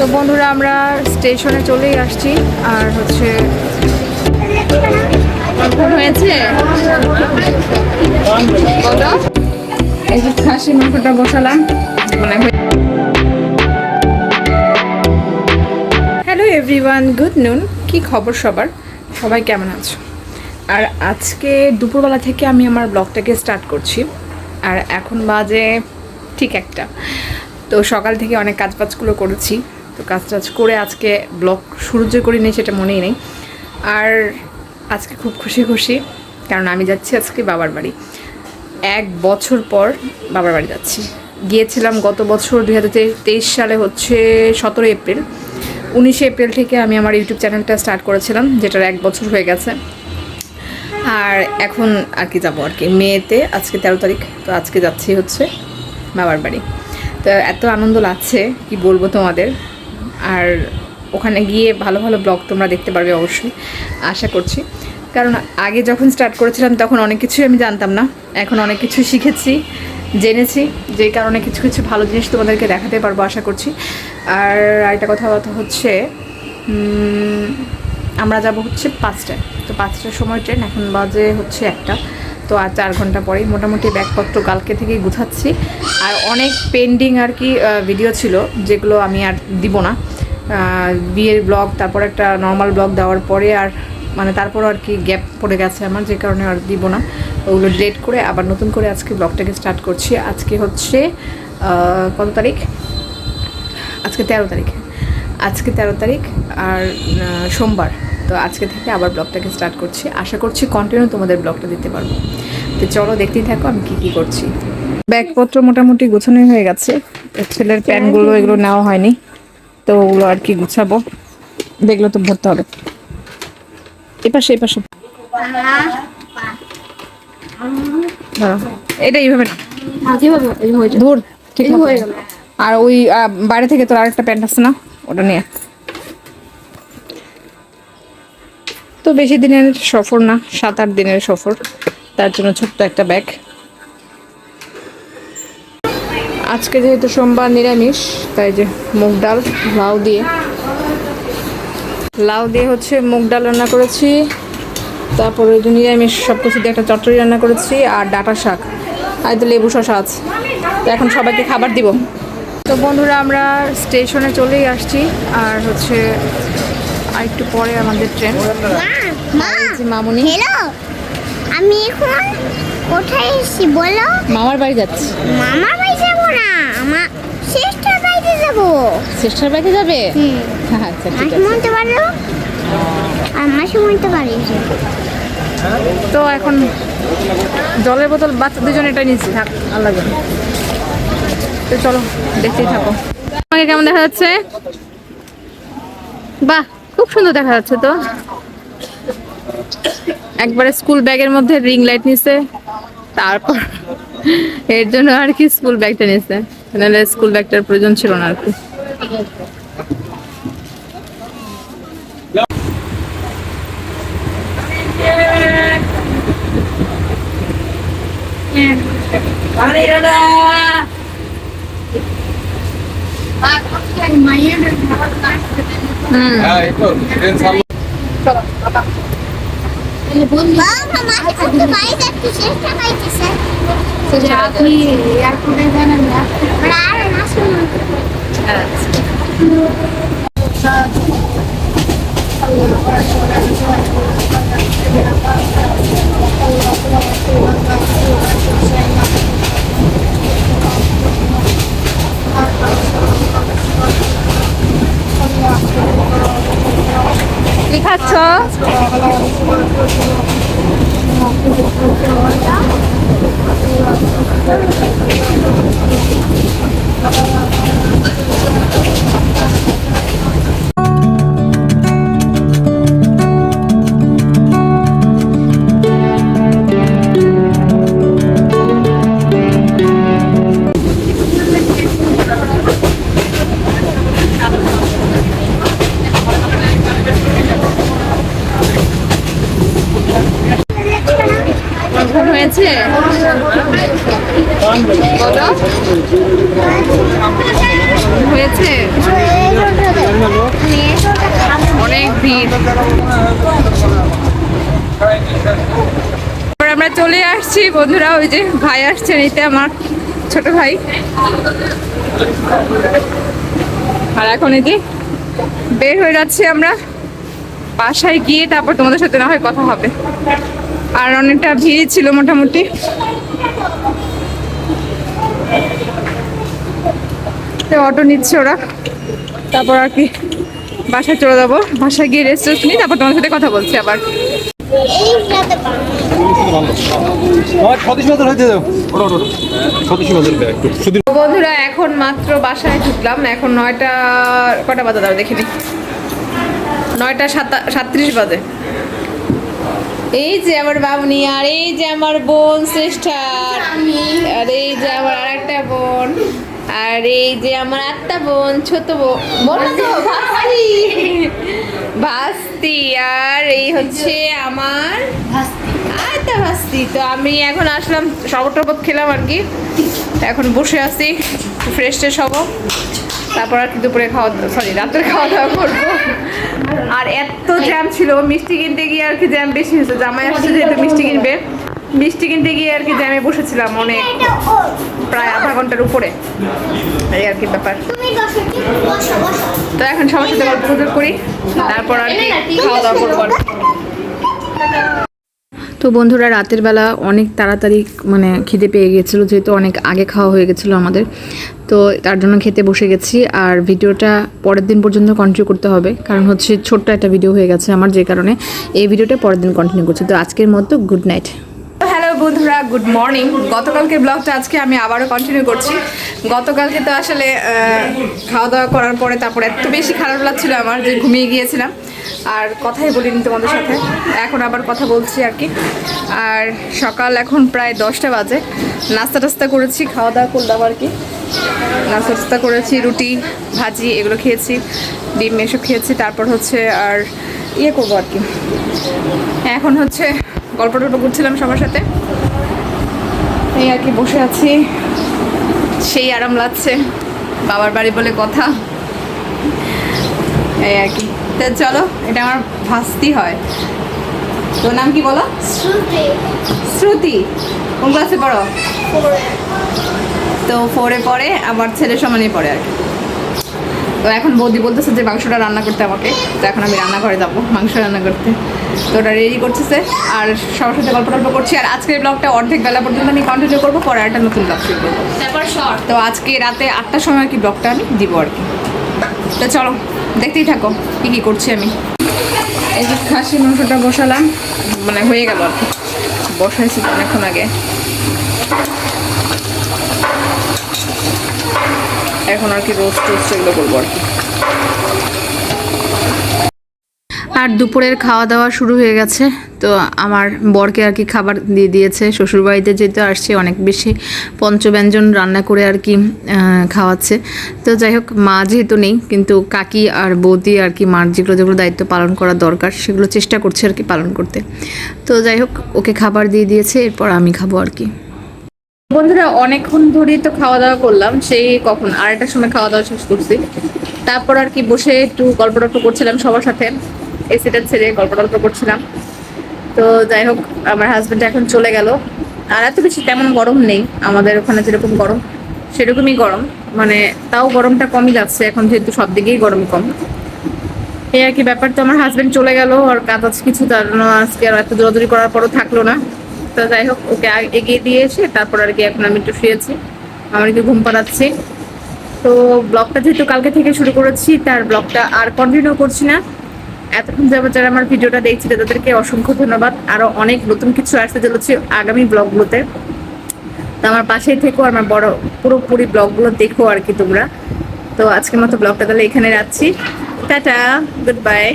তো বন্ধুরা আমরা স্টেশনে চলেই আসছি আর হচ্ছে হয়েছে? এই যে খাসি মাংসটা বসালাম। মানে হ্যালো এভরিওয়ান গুড নুন কি খবর সবার? সবাই কেমন আছো? আর আজকে দুপুরবেলা থেকে আমি আমার ব্লগটাকে স্টার্ট করছি। আর এখন বাজে ঠিক একটা। তো সকাল থেকে অনেক কাজ বাজগুলো করেছি। তো কাজ টাজ করে আজকে ব্লগ শুরু যে করিনি সেটা মনেই নেই। আর আজকে খুব খুশি খুশি, কারণ আমি যাচ্ছি আজকে বাবার বাড়ি। এক বছর পর বাবার বাড়ি যাচ্ছি। গিয়েছিলাম গত বছর দুই হাজার তেইশ সালে হচ্ছে সতেরো এপ্রিল। উনিশে এপ্রিল থেকে আমি আমার ইউটিউব চ্যানেলটা স্টার্ট করেছিলাম, যেটার এক বছর হয়ে গেছে। আর এখন আর কি যাব আর কি। মেয়েতে আজকে তেরো তারিখ, তো আজকে যাচ্ছি হচ্ছে বাবার বাড়ি। তো এত আনন্দ লাগছে, কি বলব তোমাদের? আর ওখানে গিয়ে ভালো ভালো ব্লগ তোমরা দেখতে পারবে অবশ্যই, আশা করছি। কারণ আগে যখন স্টার্ট করেছিলাম তখন অনেক কিছুই আমি জানতাম না, এখন অনেক কিছু শিখেছি, জেনেছি, যেই কারণে কিছু কিছু ভালো জিনিস তোমাদেরকে দেখাতে পারব, আশা করছি। আর আরেকটা কথা হচ্ছে আমরা যাব হচ্ছে পাঁচটায় তো পাঁচটার সময় ট্রেন, এখন বাজে হচ্ছে একটা। তো আর চার ঘণ্টা পরেই মোটামুটি ব্যাগপত্র কালকে থেকেই গুছাচ্ছি। আর অনেক পেন্ডিং আর কি ভিডিও ছিল, যেগুলো আমি আর দিব না। বিয়ের ব্লগ, তারপর একটা নর্মাল ব্লগ দেওয়ার পরে আর মানে তারপর আর কি গ্যাপ পড়ে গেছে আমার, যে কারণে আর দিব না। ওগুলো ডিলেট করে আবার নতুন করে আজকে ব্লগটাকে স্টার্ট করছি। আজকে হচ্ছে কত তারিখ? আজকে তেরো তারিখ। আজকে তেরো তারিখ আর সোমবার। তো আজকে থেকে আবার ব্লগটাকে স্টার্ট করছি। আশা করছি কন্টিনিউ তোমাদের ব্লগটা দিতে পারব। তো চলো দেখতেই থাকো আমি কী কী করছি। ব্যাগপত্র মোটামুটি গোছানো হয়ে গেছে। ছেলের প্যান্টগুলো এগুলো নেওয়া হয়নি। তো ওগুলো আর কি গুছাবো। দেখলে তো ভরতে হবে। এপাশে এপাশে এটা এইভাবে না। ঠিক হয়ে গেল। আর ওই বাইরে থেকে তোর আরেকটা প্যান্ট আছে না? ওটা নিয়ে তো বেশি দিনের সফর না, সাত আট দিনের সফর। তার জন্য ছোট্ট একটা ব্যাগ। আজকে যেহেতু সোমবার নিরামিষ তাই যে মুগ ডাল লাউ দিয়ে। লাউ দিয়ে হচ্ছে মুগ ডাল রান্না করেছি তারপরে ওই যে নিরামিষ সব কিছু দিয়ে একটা চটচড়ি রান্না করেছি আর ডাটা শাক আর তো লেবু শশা আছে। তো এখন সবাইকে খাবার দিব। তো বন্ধুরা আমরা স্টেশনে চলেই আসছি আর হচ্ছে আর একটু পরে আমাদের ট্রেন। মামুনি। আমি এখন কোথায় এসেছি বলো? মামার বাড়ি যাচ্ছি। মামার বাড়ি যাব না আমার সিস্টার বাড়িতে যাব। সিস্টার বাড়িতে যাবে? হুম। আচ্ছা ঠিক মাসি আছে। মনতে পারো? আর মাসি মনতে পারি। তো এখন জলের বোতল বাচ্চা দুজন এটা নিয়েছি থাক আল্লাহ। তো চলো দেখতেই থাকো। আমাকে কেমন দেখা যাচ্ছে? বাহ খুব সুন্দর দেখা যাচ্ছে তো। একবারে স্কুল ব্যাগের মধ্যে রিং লাইট নিছে, তারপর এর জন্য আর কি স্কুল ব্যাগটা নিছে। নাহলে স্কুল ব্যাগটার প্রয়োজন ছিল না আর কি। হুম আপনি এয়ারপোর্টে জানেন না আচ্ছা 4천. হয়েছে হয়েছে? অনেক ভিড়। আমরা চলে আসছি। বন্ধুরা, ওই যে ভাই আসছে নিতে আমার ছোট ভাই। আর এখন এই বের হয়ে যাচ্ছি আমরা। বাসায় গিয়ে তারপর তোমাদের সাথে না হয় কথা হবে। আর অনেকটা ভিড় ছিল মোটামুটি। তো অটো নিচ্ছে ওরা। তারপর আর কি বাসায় চলে যাব। বাসায় গিয়ে রেস্ট টেস্ট নিই তারপর তোমার সাথে কথা বলছি আবার। বন্ধুরা এখন মাত্র বাসায় ঢুকলাম। এখন নয়টা কটা বাজে দাও দেখিনি নয়টা সাতা- সাতত্রিশ বাজে। এই যে আমার বাবনি আর এই যে আমার বোন শ্রেষ্ঠার আর এই যে আমার আরেকটা বোন। আর এই যে আমার আটটা বোন ছোট বোন তো ভাস্তি। ভাস্তি। আর এই হচ্ছে আমার আরেকটা ভাস্তি। তো আমি এখন আসলাম টরবত খেলাম আর কি। এখন বসে আছি ফ্রেশ ট্রেশ হব। তারপর আর দুপুরে খাওয়া সরি রাতের খাওয়া দাওয়া করব। আর এত জ্যাম ছিল, মিষ্টি কিনতে গিয়ে আর কি জ্যাম বেশি হয়েছে। জামাই আসছে যেহেতু মিষ্টি কিনবে। মিষ্টি কিনতে গিয়ে আর কি জ্যামে বসেছিলাম অনেক, প্রায় আধা ঘণ্টার উপরে। এই আর কি ব্যাপার। তো এখন সবার সাথে গল্প করি, তারপর আর কি খাওয়া দাওয়া করব। তো বন্ধুরা, রাতের বেলা অনেক তাড়াতাড়ি মানে খিদে পেয়ে গিয়েছিল যেহেতু অনেক আগে খাওয়া হয়ে গেছিল আমাদের। তো তার জন্য খেতে বসে গেছি, আর ভিডিওটা পরের দিন পর্যন্ত কন্টিনিউ করতে হবে, কারণ হচ্ছে ছোট্ট একটা ভিডিও হয়ে গেছে আমার যে কারণে। এই ভিডিওটা পরের দিন কন্টিনিউ করছি। তো আজকের মতো গুড নাইট হ্যালো বন্ধুরা গুড মর্নিং গতকালকে ব্লগটা আজকে আমি আবারও কন্টিনিউ করছি। গতকালকে তো আসলে খাওয়া দাওয়া করার পরে তারপরে এত বেশি খারাপ লাগছিল আমার, যে ঘুমিয়ে গিয়েছিলাম। আর কথাই বলিনি তোমাদের সাথে। এখন আবার কথা বলছি আর কি। আর সকাল এখন প্রায় দশটা বাজে। নাস্তা টাস্তা করেছি, খাওয়া দাওয়া করলাম আর কি। নাস্তা টাস্তা করেছি, রুটি, ভাজি এগুলো খেয়েছি, ডিম এসব খেয়েছি। তারপর হচ্ছে আর ইয়ে করব আর কি। এখন হচ্ছে গল্প টল্প করছিলাম সবার সাথে। এই আর কি বসে আছি। সেই আরাম লাগছে। বাবার বাড়ি বলে কথা। এই আর কি। তো চলো এটা আমার ভাস্তি হয়। তোর নাম কি বলো? শ্রুতি। শ্রুতি। কোন ক্লাসে পড়ো? তো ফোরে পড়ে আমার ছেলের সমানই পড়ে আর কি। তো এখন বৌদি বলতেছে যে মাংসটা রান্না করতে আমাকে। তো এখন আমি রান্না রান্নাঘরে যাব মাংস রান্না করতে। তো ওটা রেডি করতেছে। আর সবার সাথে গল্প টল্প করছি। আর আজকের ব্লগটা অর্ধেক বেলা পর্যন্ত আমি কন্টিনিউ করব পরে একটা নতুন ব্লগ শুরু করব। তারপর শর্ট তো আজকে রাতে আটটার সময় আর কি ব্লগটা আমি দিব আর কি। তো চলো। দেখতেই থাকো, কি কি করছি আমি। এই যে খাসি মাংসটা বসালাম মানে হয়ে গেল আর কি। বসাইছি অনেকক্ষণ আগে। এখন আর কি রোস্ট টোস্ট এগুলো করব আর কি। আর দুপুরের খাওয়া দাওয়া শুরু হয়ে গেছে। তো আমার বরকে আর কি খাবার দিয়ে দিয়েছে। শ্বশুরবাড়িতে যেহেতু আসছে, অনেক বেশি পঞ্চব্যঞ্জন রান্না করে আর কি খাওয়াচ্ছে। তো যাই হোক, মা যেহেতু নেই, কিন্তু কাকি আর বৌদি আর কি মার যেগুলো যেগুলো দায়িত্ব পালন করা দরকার, সেগুলো চেষ্টা করছে আর কি পালন করতে। তো যাই হোক, ওকে খাবার দিয়ে দিয়েছে, এরপর আমি খাব আর কি। বন্ধুরা, অনেকক্ষণ ধরেই তো খাওয়া দাওয়া করলাম, সেই কখন আড়াইটার সময় খাওয়া দাওয়া শেষ করছি। তারপর আর কি বসে একটু গল্প টল্প করছিলাম সবার সাথে। এসিটা ছেড়ে গল্প টল্প করছিলাম। তো যাই হোক, আমার হাজব্যান্ড এখন চলে গেল। আর এত বেশি তেমন গরম নেই। আমাদের ওখানে যেরকম গরম, সেরকমই গরম। মানে তাও গরমটা কমই লাগছে। এখন যেহেতু সব দিকেই গরম কম। এই আর কি ব্যাপার। তো আমার হাজবেন্ড চলে গেল। আর কাজ আছে কিছু, তার আজকে আর এত দৌড়াদৌড়ি করার পরও থাকল না। তো যাই হোক, ওকে এগিয়ে দিয়ে এসে তারপর আর কি এখন আমি একটু শুয়েছি আমার একটু ঘুম পাড়াচ্ছি। তো ব্লগটা যেহেতু কালকে থেকে শুরু করেছি, তার ব্লগটা আর কন্টিনিউ করছি না। এতক্ষণ যাব যারা আমার ভিডিওটা দেখছিল তাদেরকে অসংখ্য ধন্যবাদ। আরও অনেক নতুন কিছু আসতে চলেছে আগামী ব্লগগুলোতে। তো আমার পাশেই থেকো আমার বড় পুরোপুরি ব্লগগুলো দেখো আর কি তোমরা। তো আজকের মতো ব্লগটা তাহলে এখানে রাখছি। টাটা, গুড বাই।